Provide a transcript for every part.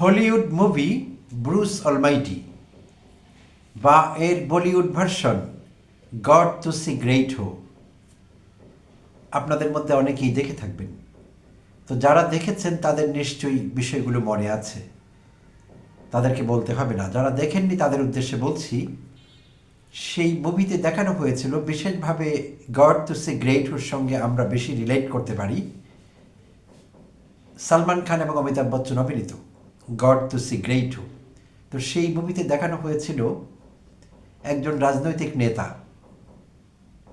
Hollywood movie Bruce Almighty বা এর Bollywood version God Tussi great হো আপনাদের মধ্যে অনেকেই দেখে থাকবেন। তো যারা দেখেছেন, তাদের নিশ্চয়ই বিষয়গুলো মনে আছে। তাদেরকে বলতে হবে না। যারা দেখেননি, তাদের উদ্দেশ্যে বলছি, সেই মুভিতে দেখানো হয়েছিল, বিশেষভাবে গড টু সি গ্রেট হোর সঙ্গে আমরা বেশি রিলেট করতে পারি। সালমান খান এবং অমিতাভ বচ্চন অভিনীত। গড টু সি গ্রেট হু তো সেই মুভিতে দেখানো হয়েছিল একজন রাজনৈতিক নেতা।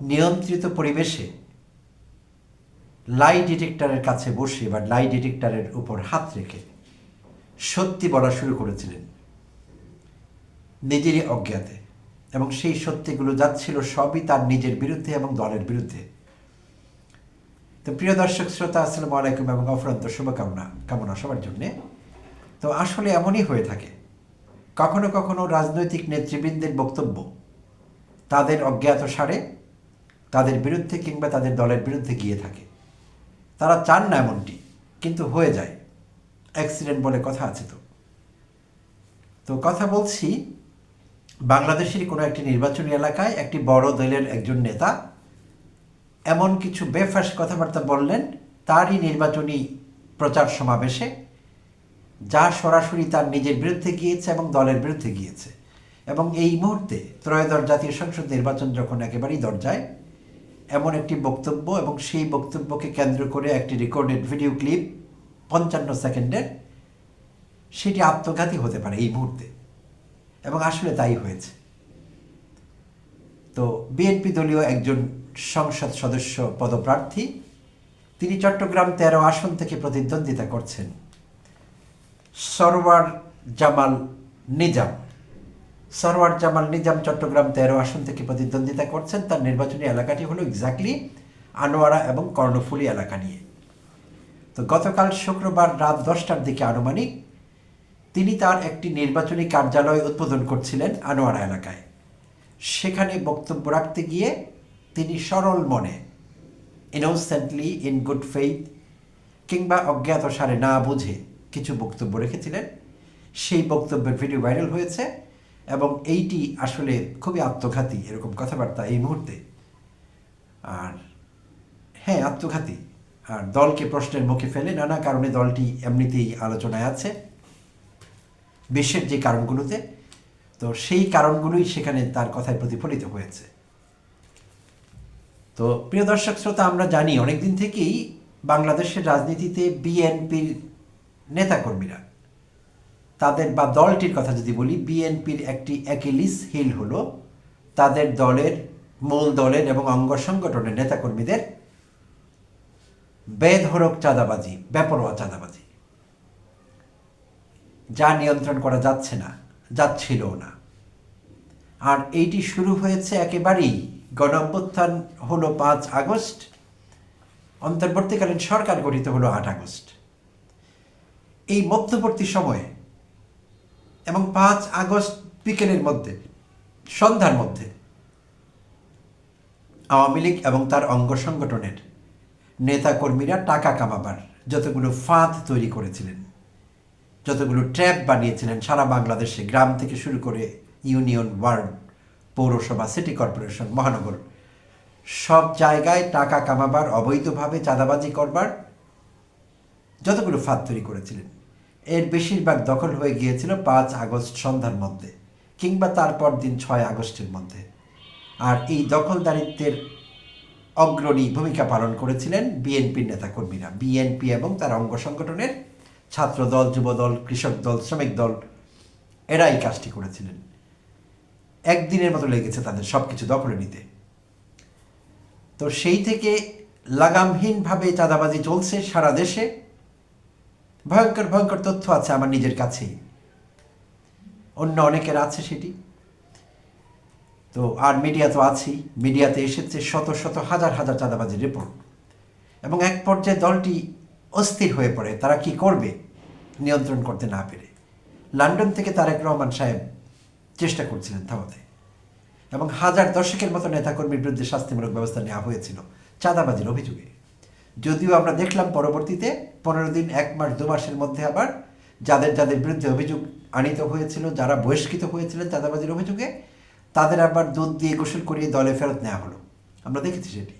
নিয়ন্ত্রিত পরিবেশে লাই ডিটেক্টরের কাছে বসে বা লাই ডিটেক্টরের উপর হাত রেখে সত্যি বলা শুরু করেছিলেন নিজেরই অজ্ঞাতে। এবং সেই সত্যিগুলো যাচ্ছিল সবই তার নিজের বিরুদ্ধে এবং দলের বিরুদ্ধে। তো প্রিয় দর্শক, শ্রোতা, আসসালামু আলাইকুম এবং অফরন্ত শুভকামনা, কামনা সবার জন্যে। তো আসলে এমনই হয়ে থাকে। কখনো কখনো রাজনৈতিক নেতৃবৃন্দের বক্তব্য তাদের অজ্ঞাত সারে, তাদের বিরুদ্ধে কিংবা তাদের দলের বিরুদ্ধে গিয়ে থাকে। তারা চান না এমনটি, কিন্তু হয়ে যায়। অ্যাক্সিডেন্ট বলে কথা আছে তো। তো কথা বলছি, বাংলাদেশের কোনো একটি নির্বাচনী এলাকায় একটি বড় দলের একজন নেতা এমন কিছু বেফাস কথাবার্তা বললেন, তারই নির্বাচনী প্রচার সমাবেশে যা সরাসরি তার নিজের বিরুদ্ধে গিয়েছে এবং দলের বিরুদ্ধে গিয়েছে। এবং এই মুহূর্তে ত্রয়োদশ জাতীয় সংসদ নির্বাচন যখন একেবারেই দরজায়, এমন একটি বক্তব্য এবং সেই বক্তব্যকে কেন্দ্র করে একটি রেকর্ডেড ভিডিও ক্লিপ পঞ্চান্ন সেকেন্ডের, সেটি আত্মঘাতী হতে পারে এই মুহূর্তে। এবং আসলে তাই হয়েছে। তো বিএনপি দলীয় একজন সংসদ সদস্য পদপ্রার্থী, তিনি চট্টগ্রাম তেরো আসন থেকে প্রতিদ্বন্দ্বিতা করছেন। সরওয়ার জামাল নিজাম। সরওয়ার জামাল নিজাম চট্টগ্রাম তেরো আসন থেকে প্রতিদ্বন্দ্বিতা করছেন। তার নির্বাচনী এলাকাটি হলো এক্স্যাক্টলি আনোয়ারা এবং কর্ণফুলী এলাকা নিয়ে। তো গতকাল শুক্রবার রাত দশটার দিকে আনুমানিক তিনি তার একটি নির্বাচনী কার্যালয় উদ্বোধন করছিলেন আনোয়ারা এলাকায়। সেখানে বক্তব্য রাখতে গিয়ে তিনি সরল মনে ইনোসেন্টলি ইন গুড ফেইথ কিংবা অজ্ঞাত সারে না বুঝে কিছু বক্তব্য রেখেছিলেন। সেই বক্তব্যের ভিডিও ভাইরাল হয়েছে এবং এইটি আসলে খুবই আত্মঘাতী এরকম কথাবার্তা এই মুহূর্তে। আর হ্যাঁ আত্মঘাতী। আর দলকে প্রশ্নের মুখে ফেলে নানা কারণে দলটি এমনিতেই আলোচনায় আছে। বিশ্বের যে কারণগুলোতে, তো সেই কারণগুলোই সেখানে তার কথায় প্রতিফলিত হয়েছে। তো প্রিয় দর্শক, শ্রোতা, আমরা জানি অনেকদিন থেকেই বাংলাদেশের রাজনীতিতে বিএনপির নেতাকর্মীরা। তাদের বা দলটির কথা যদি বলি, বিএনপির একটি অ্যাকিলিস হিল হলো তাদের দলের, মূল দলের এবং অঙ্গ সংগঠনের নেতাকর্মীদের বেধরক চাঁদাবাজি, বেপরোয়া চাঁদাবাজি। যা নিয়ন্ত্রণ করা যাচ্ছে না, যাচ্ছিলও না। আর এইটি শুরু হয়েছে একেবারেই গণ অভ্যুত্থান হলো পাঁচ আগস্ট, অন্তর্বর্তীকালীন সরকার গঠিত হলো আট আগস্ট। এই মধ্যবর্তী সময়ে এবং পাঁচ আগস্ট বিকেলের মধ্যে, সন্ধ্যার মধ্যে, আওয়ামী লীগ এবং তার অঙ্গ সংগঠনের নেতাকর্মীরা টাকা কামাবার যতগুলো ফাঁদ তৈরি করেছিলেন, যতগুলো ট্র্যাপ বানিয়েছিলেন সারা বাংলাদেশে, গ্রাম থেকে শুরু করে ইউনিয়ন, ওয়ার্ড, পৌরসভা, সিটি কর্পোরেশন, মহানগর, সব জায়গায় টাকা কামাবার, অবৈধভাবে চাঁদাবাজি করবার যতগুলো ফাঁদ তৈরি করেছিলেন। এর বেশিরভাগ দখল হয়ে গিয়েছিল পাঁচ আগস্ট সন্ধ্যার মধ্যে কিংবা তারপর দিন ছয় আগস্টের মধ্যে। আর এই দখলদারিত্বের অগ্রণী ভূমিকা পালন করেছিলেন বিএনপির নেতাকর্মীরা। বিএনপি এবং তার অঙ্গ সংগঠনের ছাত্র দল যুব দল কৃষক দল, শ্রমিক দল এরা এই কাজটি করেছিলেন। একদিনের মতো লেগেছে তাদের সব কিছু দখলে নিতে। তো সেই থেকে লাগামহীনভাবে চাঁদাবাজি চলছে সারা দেশে। ভয়ঙ্কর ভয়ঙ্কর তথ্য আছে আমার নিজের কাছেই। অন্য অনেকের আছে সেটি। তো আর মিডিয়া তো আছেই। মিডিয়াতে এসেছে শত শত, হাজার হাজার চাঁদাবাজির রিপোর্ট। এবং এক পর্যায়ে দলটি অস্থির হয়ে পড়ে। তারা কি করবে? নিয়ন্ত্রণ করতে না পেরে। লন্ডন থেকে তারেক রহমান সাহেব চেষ্টা করছিলেন থামাতে। এবং হাজার দশকের মতো নেতাকর্মীর বিরুদ্ধে শাস্তিমূলক ব্যবস্থা নেওয়া হয়েছিল চাঁদাবাজির অভিযোগে। যদিও আমরা দেখলাম পরবর্তীতে পনেরো দিন, এক মাস, দু মাসের মধ্যে আবার যাদের যাদের বিরুদ্ধে অভিযোগ আনিত হয়েছিল, যারা বহিষ্কৃত হয়েছিলেন চাঁদাবাজির অভিযোগে, তাদের আবার দুধ দিয়ে গোসল করিয়ে দলে ফেরত নেওয়া হলো। আমরা দেখেছি সেটি।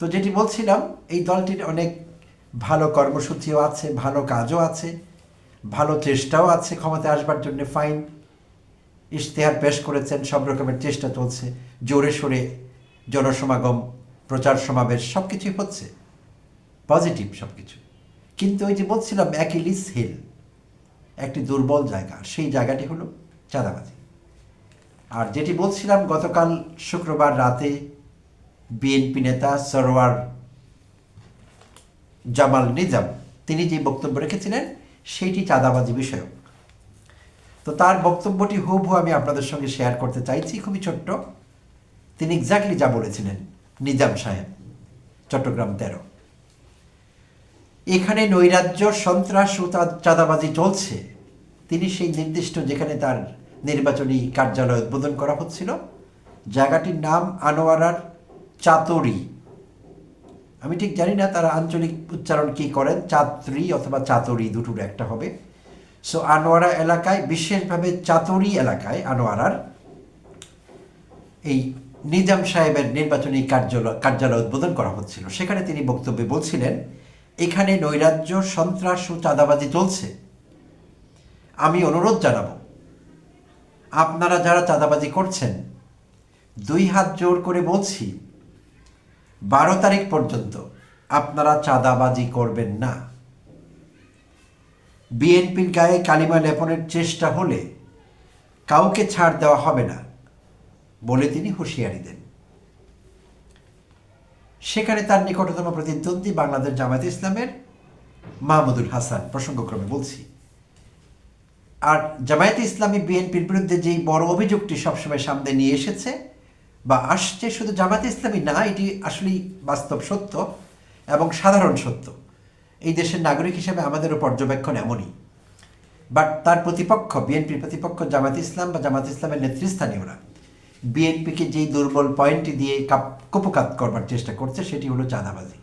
তো যেটি বলছিলাম, এই দলটির অনেক ভালো কর্মসূচিও আছে, ভালো কাজও আছে, ভালো চেষ্টাও আছে, ক্ষমতায় আসবার জন্য ফাইন ইশতেহার পেশ করেছেন, সব রকমের চেষ্টা চলছে, জোরে সোরে জনসমাগম, প্রচার সমাবেশ সব কিছুই হচ্ছে। পজিটিভ সব কিছু কিন্তু ওই যে বলছিলাম অ্যাকিলিস হিল একটি দুর্বল জায়গা। সেই জায়গাটি হলো চাঁদাবাজি। আর যেটি বলছিলাম, গতকাল শুক্রবার রাতে বিএনপি নেতা সরোয়ার জামাল নিজাম, তিনি যে বক্তব্য রেখেছিলেন, সেইটি চাঁদাবাজি বিষয়ক। তো তার বক্তব্যটি হুবহু আমি আপনাদের সঙ্গে শেয়ার করতে চাইছি। খুবই ছোট্ট। তিনি এক্স্যাক্টলি যা বলেছিলেন, নিজাম সাহেব, চট্টগ্রাম তেরো। এখানে নৈরাজ্য, সন্ত্রাস ও চাঁদাবাজি চলছে। তিনি সেই নির্দিষ্ট যেখানে তার নির্বাচনী কার্যালয় উদ্বোধন করা হচ্ছিল, জায়গাটির নাম আনোয়ারার চাতরি। আমি ঠিক জানি না তারা আঞ্চলিক উচ্চারণ কি করেন, চাত্রি অথবা চাতরি দুটোর একটা হবে। সো আনোয়ারা এলাকায়, বিশেষভাবে চাতরি এলাকায়, আনোয়ারার এই নিজাম সাহেবের নির্বাচনী কার্যালয় কার্যালয় উদ্বোধন করা হচ্ছিল। সেখানে তিনি বক্তব্যে বলছিলেন এখানে নৈরাজ্য, সন্ত্রাস ও চাঁদাবাজি চলছে। আমি অনুরোধ জানাব, আপনারা যারা চাঁদাবাজি করছেন, দুই হাত জোর করে বলছি, বারো তারিখ পর্যন্ত আপনারা চাঁদাবাজি করবেন না। বিএনপির গায়ে কালিমা লেপনের চেষ্টা হলে কাউকে ছাড় দেওয়া হবে না বলে তিনি হুঁশিয়ারি দেন। সেখানে তার নিকটতম প্রতিদ্বন্দ্বী বাংলাদেশ জামায়াত ইসলামের মাহমুদুল হাসান প্রসঙ্গক্রমে বলছি। আর জামায়াতে ইসলামী বিএনপির বিরুদ্ধে যেই বড় অভিযোগটি সবসময় সামনে নিয়ে এসেছে বা আসছে শুধু জামায়াতে ইসলামী না, এটি আসলেই বাস্তব সত্য এবং সাধারণ সত্য। এই দেশের নাগরিক হিসেবে আমাদেরও পর্যবেক্ষণ এমনই। বাট তার প্রতিপক্ষ, বিএনপির প্রতিপক্ষ জামাত ইসলাম বা জামাত ইসলামের নেতৃস্থানীয়রা বিএনপিকে যেই দুর্বল পয়েন্টটি দিয়ে কাপ, কুপকাত করবার চেষ্টা করছে, সেটি হলো চাঁদাবাজি।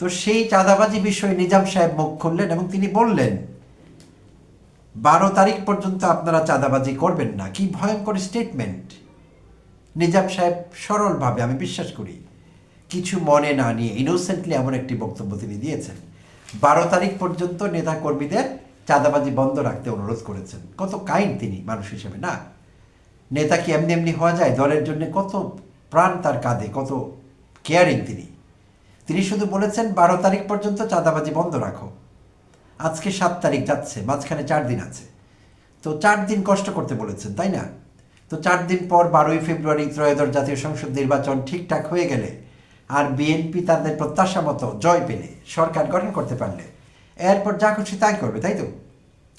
তো সেই চাঁদাবাজি বিষয়ে নিজাম সাহেব মুখ খুললেন এবং তিনি বললেন, বারো তারিখ পর্যন্ত আপনারা চাঁদাবাজি করবেন না। কি ভয়ঙ্কর স্টেটমেন্ট নিজাম সাহেব সরলভাবে, আমি বিশ্বাস করি, কিছু মনে না নিয়ে ইনোসেন্টলি এমন একটি বক্তব্য তিনি দিয়েছেন, বারো তারিখ পর্যন্ত নেতা কর্মীদের চাঁদাবাজি বন্ধ রাখতে অনুরোধ করেছেন। কত কাইন্ড তিনি, মানুষ হিসেবে, না? নেতা কি এমনি এমনি হওয়া যায়? দলের জন্য কত প্রাণ তার কাঁধে, কত কেয়ারিং তিনি। তিনি শুধু বলেছেন, বারো তারিখ পর্যন্ত চাঁদাবাজি বন্ধ রাখো। আজকে সাত তারিখ যাচ্ছে, মাঝখানে চার দিন আছে। তো চার দিন কষ্ট করতে বলেছেন, তাই না? তো চার দিন পর বারোই ফেব্রুয়ারি ত্রয়োদশ জাতীয় সংসদ নির্বাচন ঠিকঠাক হয়ে গেলে আর বিএনপি তাদের প্রত্যাশা মতো জয় পেলে, সরকার গঠন করতে পারলে, এরপর যা খুশি তাই করবে, তাই তো?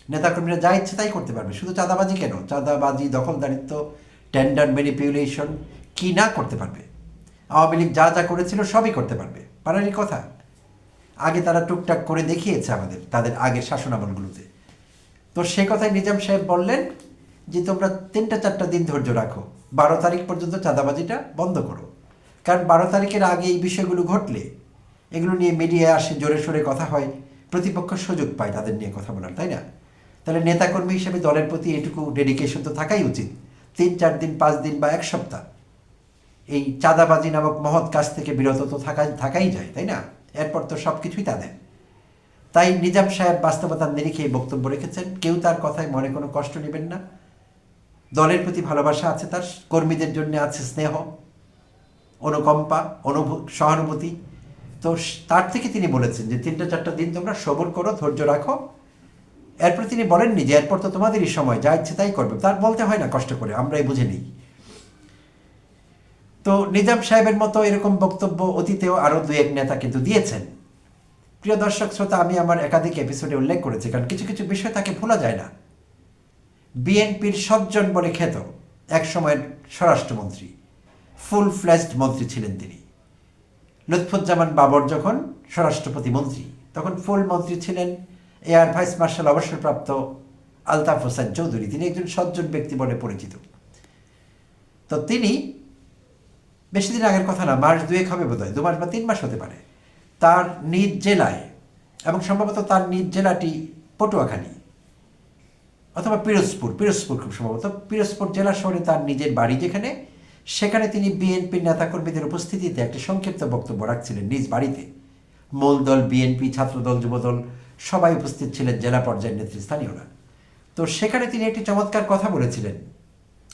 নেতাকর্মীরা যা ইচ্ছে তাই করতে পারবে। শুধু চাঁদাবাজি কেন চাঁদাবাজি, দখলদারিত্ব টেন্ডার ম্যানিপুলেশন কি না করতে পারবে? আওয়ামী লীগ যা যা করেছিল সবই করতে পারবে। পারারই কথা। আগে তারা টুকটাক করে দেখিয়েছে আমাদের, তাদের আগের শাসনামলগুলোতে। তো সে কথায় নিজাম সাহেব বললেন যে, তোমরা তিনটা চারটা দিন ধৈর্য রাখো। বারো তারিখ পর্যন্ত চাঁদাবাজিটা বন্ধ করো। কারণ বারো তারিখের আগে এই বিষয়গুলো ঘটলে, এগুলো নিয়ে মিডিয়ায় আসে, জোরে সোরে কথা হয়। প্রতিপক্ষ সুযোগ পায় তাদের নিয়ে কথা বলার, তাই না? তাহলে নেতাকর্মী হিসেবে দলের প্রতি এটুকু ডেডিকেশন তো থাকাই উচিত। তিন, চার দিন, পাঁচ দিন বা এক সপ্তাহ। এই চাঁদাবাজি নামক মহৎ কাজ থেকে বিরত তো থাকাই থাকাই যায়, তাই না? এরপর তো সব কিছুই তাদের। তাই নিজাম সাহেব বাস্তবতার নিরিখে এই বক্তব্য রেখেছেন। কেউ তার কথায় মনে কোনো কষ্ট নেবেন না। দলের প্রতি ভালোবাসা আছে তার, কর্মীদের জন্য আছে স্নেহ, অনুকম্পা, অনুভূ, সহানুভূতি। তো তার থেকে তিনি বলেছেন যে, তিনটা, চারটা দিন তোমরা সবর করো, ধৈর্য রাখো। এরপর তিনি বলেননি যে এরপর তো তোমাদেরই সময়, যা ইচ্ছে তাই করবে। তার বলতে হয় না কষ্ট করে, আমরাই বুঝে নিই। তো নিজাম সাহেবের মতো এরকম বক্তব্য অতীতেও আরও দু এক নেতা কিন্তু দিয়েছেন। প্রিয় দর্শক, শ্রোতা, আমি আমার একাধিক এপিসোডে উল্লেখ করেছি, কারণ কিছু কিছু বিষয় তাকে ভোলা যায় না। বিএনপির সজ্জন বলে খ্যাত এক সময়ের স্বরাষ্ট্রমন্ত্রী ফুল ফ্ল্যাশড মন্ত্রী ছিলেন তিনি। লুৎফুজ্জামান বাবর যখন স্বরাষ্ট্র প্রতিমন্ত্রী তখন ফুল মন্ত্রী ছিলেন এয়ার ভাইস মার্শাল অবসরপ্রাপ্ত আলতাফ হোসেন চৌধুরী, তিনি একজন সজ্জন ব্যক্তি বলে পরিচিত। তো তিনি বেশি দিন আগের কথা না, মাস দুয়েক হবে বোধ হয় দু মাস বা তিন মাস হতে পারে, তার নিজ জেলায়, এবং সম্ভবত তার নিজ জেলাটি পটুয়াখালী, অথবা পিরোজপুর পিরোজপুর খুব সম্ভবত, পিরোজপুর জেলা শহরে তার নিজের বাড়ি যেখানে, সেখানে তিনি বিএনপির নেতাকর্মীদের উপস্থিতিতে একটি সংক্ষিপ্ত বক্তব্য রাখছিলেন নিজ বাড়িতে। মূল দল বিএনপি, ছাত্রদল, যুবদল সবাই উপস্থিত ছিলেন জেলা পর্যায়ের নেতৃস্থানীয়রা তো সেখানে তিনি একটি চমৎকার কথা বলেছিলেন,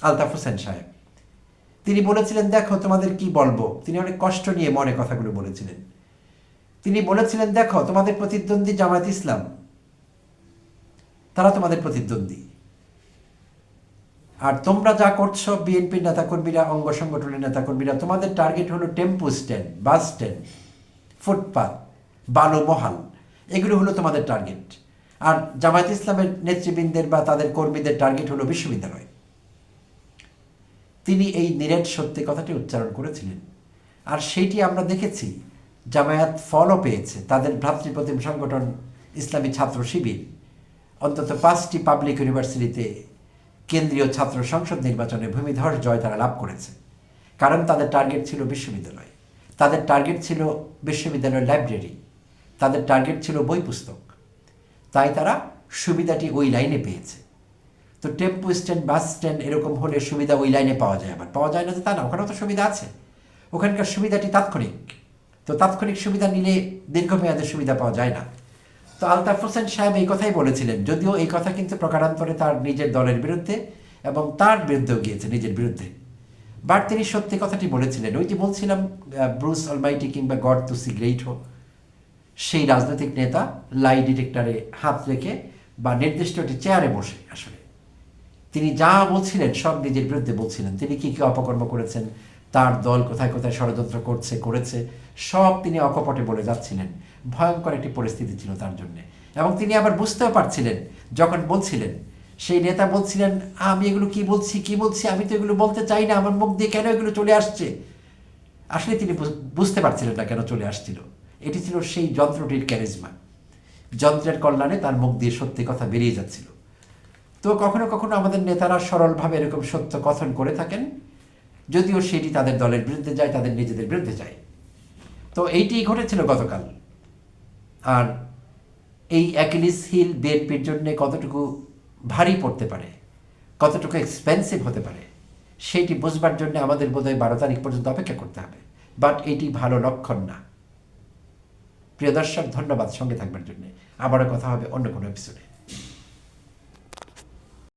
আলতাফ হোসেন সাহেব। তিনি বলেছিলেন, দেখো, তোমাদের কি বলব? তিনি অনেক কষ্ট নিয়ে মনে কথাগুলো বলেছিলেন। তিনি বলেছিলেন, দেখো, তোমাদের প্রতিদ্বন্দ্বী জামায়াত ইসলাম। তারা তোমাদের প্রতিদ্বন্দ্বী। আর তোমরা যা করছ, বিএনপির নেতাকর্মীরা, অঙ্গ সংগঠনের নেতাকর্মীরা, তোমাদের টার্গেট হলো tempo stand, bus stand footpath বালু মহাল। এগুলো হলো তোমাদের টার্গেট আর জামায়াত ইসলামের নেতৃবৃন্দের বা তাদের কর্মীদের টার্গেট হলো বিশ্ববিদ্যালয়। তিনি এই নিরেট সত্যি কথাটি উচ্চারণ করেছিলেন। আর সেইটি আমরা দেখেছি, জামায়াত ফলও পেয়েছে। তাদের ভ্রাতৃপ্রতিম সংগঠন ইসলামী ছাত্র শিবির। অন্তত পাঁচটি পাবলিক ইউনিভার্সিটিতে কেন্দ্রীয় ছাত্র সংসদ নির্বাচনে ভূমিধর জয় তারা লাভ করেছে। কারণ তাদের টার্গেট ছিল বিশ্ববিদ্যালয়। তাদের টার্গেট ছিল বিশ্ববিদ্যালয়ের লাইব্রেরি তাদের টার্গেট ছিল বই পুস্তক। তাই তারা সুবিধাটি ওই লাইনে পেয়েছে। তো টেম্পো স্ট্যান্ড, বাস স্ট্যান্ড এরকম হলে সুবিধা ওই লাইনে পাওয়া যায় আবার। পাওয়া যায় না যে তা না, ওখানেও তো সুবিধা আছে। ওখানকার সুবিধাটি তাৎক্ষণিক। তো তাৎক্ষণিক সুবিধা নিলে দীর্ঘমেয়াদের সুবিধা পাওয়া যায় না। তো আলতাফ হোসেন সাহেব এই কথাই বলেছিলেন, যদিও এই কথা কিন্তু প্রকারান্তরে তার নিজের দলের বিরুদ্ধে এবং তার বিরুদ্ধেও গিয়েছে নিজের বিরুদ্ধে। বাট তিনি সত্যি কথাটি বলেছিলেন, ওই যে বলছিলাম ব্রুস অলমাইটি কিংবা গড টু সি গ্রেট হো সেই রাজনৈতিক নেতা লাই ডিটেক্টরে হাত রেখে বা নির্দিষ্ট একটি চেয়ারে বসে আসলে। তিনি যা বলছিলেন, সব নিজের বিরুদ্ধে বলছিলেন। তিনি কি কি অপকর্ম করেছেন, তার দল কোথায় কোথায় ষড়যন্ত্র করছে, করেছে, সব তিনি অকপটে বলে যাচ্ছিলেন। ভয়ঙ্কর একটি পরিস্থিতি ছিল তার জন্য। এবং তিনি আবার বুঝতেও পারছিলেন, যখন বলছিলেন, সেই নেতা বলছিলেন, আমি এগুলো কি বলছি কি বলছি? আমি তো এগুলো বলতে চাই না। আমার মুখ দিয়ে কেন এগুলো চলে আসছে? আসলে তিনি বুঝ- বুঝতে পারছিলেন না কেন চলে আসছিল। এটি ছিল সেই যন্ত্রটির ক্যারিজমা যন্ত্রের কল্যাণে তার মুখ দিয়ে সত্যি কথা বেরিয়ে যাচ্ছিল। তো কখনো কখনো আমাদের নেতারা সরলভাবে এরকম সত্য কথন করে থাকেন, যদিও সেটি তাদের দলের বিরুদ্ধে যায়, তাদের নিজেদের বিরুদ্ধে যায়। তো এইটি ঘটেছিল গতকাল। আর এই অ্যাকিলিস হিল বিএনপির জন্য কতটুকু ভারী পড়তে পারে, কতটুকু এক্সপেন্সিভ হতে পারে, সেটি বুঝবার জন্য আমাদের বোধহয় বারো তারিখ পর্যন্ত অপেক্ষা করতে হবে। বাট এটি ভালো লক্ষণ না। প্রিয় দর্শক ধন্যবাদ সঙ্গে থাকবার জন্য। আবারও কথা হবে অন্য কোনো এপিসোডে